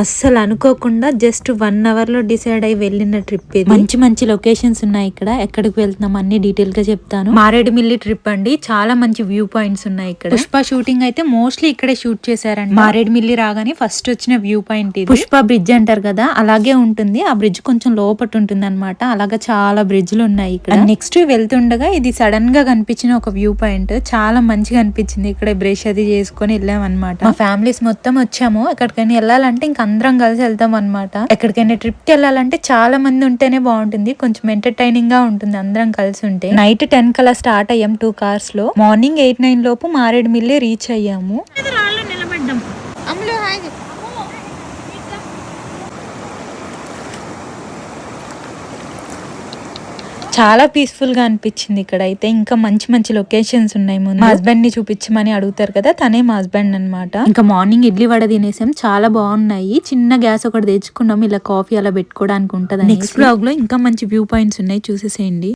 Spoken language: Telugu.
అస్సలు అనుకోకుండా జస్ట్ వన్ అవర్లో డిసైడ్ అయి వెళ్ళిన ట్రిప్ ఇది. మంచి మంచి లొకేషన్స్ ఉన్నాయి ఇక్కడ. ఎక్కడికి వెళ్తున్నాం అన్ని డీటెయిల్గా చెప్తాను. మారేడుమిల్లి ట్రిప్ అండి. చాలా మంచి వ్యూ పాయింట్స్ ఉన్నాయి ఇక్కడ. పుష్ప షూటింగ్ అయితే మోస్ట్లీ ఇక్కడే షూట్ చేశారండి మారేడుమిల్లి రాగానే ఫస్ట్ వచ్చిన వ్యూ పాయింట్ ఇది. పుష్ప బ్రిడ్జ్ అంటారు కదా అలాగే ఉంటుంది. ఆ బ్రిడ్జ్ కొంచెం లోపట ఉంటుంది అనమాట అలాగా చాలా బ్రిడ్జ్లు ఉన్నాయి ఇక్కడ. నెక్స్ట్ వెళ్తుండగా ఇది సడన్గా కనిపించిన ఒక వ్యూ పాయింట్ చాలా మంచిగా అనిపించింది. ఇక్కడ బ్రష్ అది చేసుకొని వెళ్ళాం అనమాట మా ఫ్యామిలీస్ మొత్తం వచ్చాము. ఎక్కడికైనా వెళ్ళాలంటే ఇంక అందరం కలిసి వెళ్తాం అనమాట ఎక్కడికైనా ట్రిప్కి వెళ్ళాలంటే చాలా మంది ఉంటేనే బాగుంటుంది. కొంచెం ఎంటర్టైనింగ్గా ఉంటుంది అందరం కలిసి ఉంటే. నైట్ టెన్ కల్లా స్టార్ట్ అయ్యాం టూ కార్స్లో. మార్నింగ్ ఎయిట్ నైన్ లోపు మారేడుమిల్లి రీచ్ అయ్యాము. చాలా పీస్ఫుల్గా అనిపించింది ఇక్కడ. అయితే ఇంకా మంచి మంచి లొకేషన్స్ ఉన్నాయి. ముందు మా హస్బెండ్ని చూపించమని అడుగుతారు కదా తనే మా హస్బెండ్ అన్నమాట. ఇంకా మార్నింగ్ ఇడ్లీ వడ తినేసాం. చాలా బాగున్నాయి. చిన్న గ్యాస్ ఒకటి తెచ్చుకున్నాం. ఇలా కాఫీ అలా పెట్టుకోవడానికి ఉంటది నెక్స్ట్ బ్లాగ్లో ఇంకా మంచి వ్యూ పాయింట్స్ ఉన్నాయి. చూసేసేయండి.